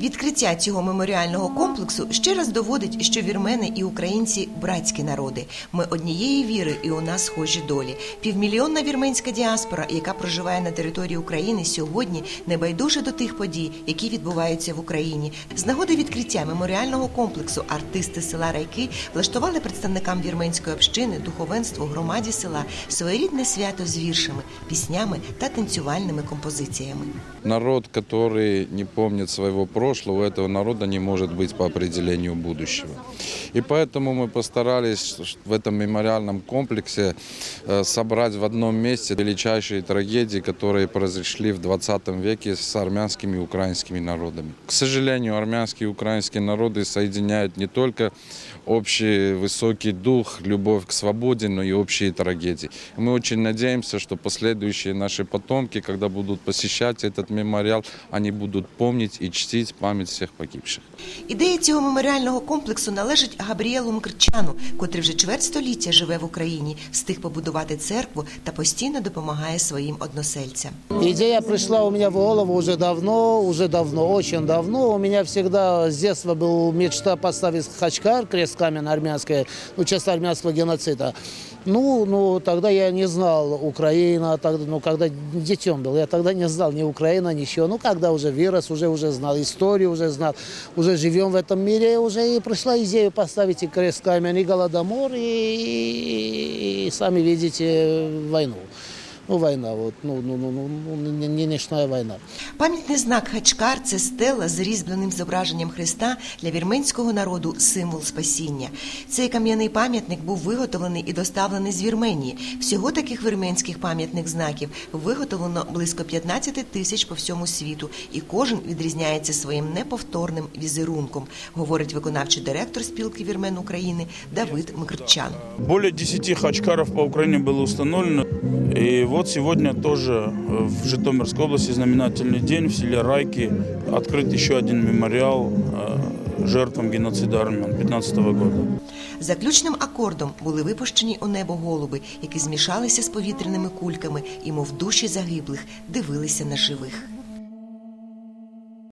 Відкриття цього меморіального комплексу ще раз доводить, що вірмени і українці братські народи. Ми однієї віри, і у нас схожі долі. Півмільйонна вірменська діаспора, яка проживає на території України, сьогодні не байдуже до тих подій, які відбуваються в Україні. З нагоди відкриття меморіального комплексу артисти села Райки влаштували представникам вірменської общини, духовенству, громаді села своєрідне свято з віршами, піснями та танцювальними композиціями. Народ, который не помнит своего прошлого, у этого народа не может быть по определению будущего. И поэтому мы постарались в этом мемориальном комплексе э, собрать в одном месте величайшие трагедии, которые произошли в 20 веке с армянскими и украинскими народами. К сожалению, армянские и украинские народы соединяют не только общий высокий дух, любовь к свободе, но и общие трагедии. Мы очень надеемся, что последующие наши потомки, когда будут посещать этот мемориал, они будут помнить и чтить память всех погибших. Ідея цього меморіального комплексу належить Габріелу Мкрчану, котрий вже чверть століття живе в Україні, встиг побудувати церкву та постійно допомагає своїм односельцям. Идея пришла у меня в голову уже давно, уже давно, очень давно. У меня всегда с детства был мечта поставить Хачкар, крест камень армянский, ну, часть армянского геноцида. Ну, ну, тогда я не знал Украина, тогда, ну, когда детем был, я тогда не знал ни Украина, ничего. Ну, когда уже вырос, уже, уже знал историю, уже знал, уже живем в этом мире, уже и пришла идея поставить и крест камень, и голодомор, и, и сами видите войну. Ну, война, вот, ну, ну, ну, ну, ну, не- не ночная. Пам'ятний знак Хачкар це стела з різьбленим зображенням Христа для вірменського народу символ спасіння. Цей кам'яний пам'ятник був виготовлений і доставлений з Вірменії. Всього таких вірменських пам'ятних знаків виготовлено близько 15 тисяч по всьому світу, і кожен відрізняється своїм неповторним візерунком, говорить виконавчий директор спілки вірмен України Давид Мкрчан. Более 10 хачкаров по Украине было установлено. И вот сегодня тоже э, в Житомирской области знаменательный день в селе Райки открыт еще один мемориал э, жертвам геноцида армян 15 года. Заключним акордом були випущені у небо голуби, які змішалися з повітряними кульками і, мов душі загиблих, дивилися на живих.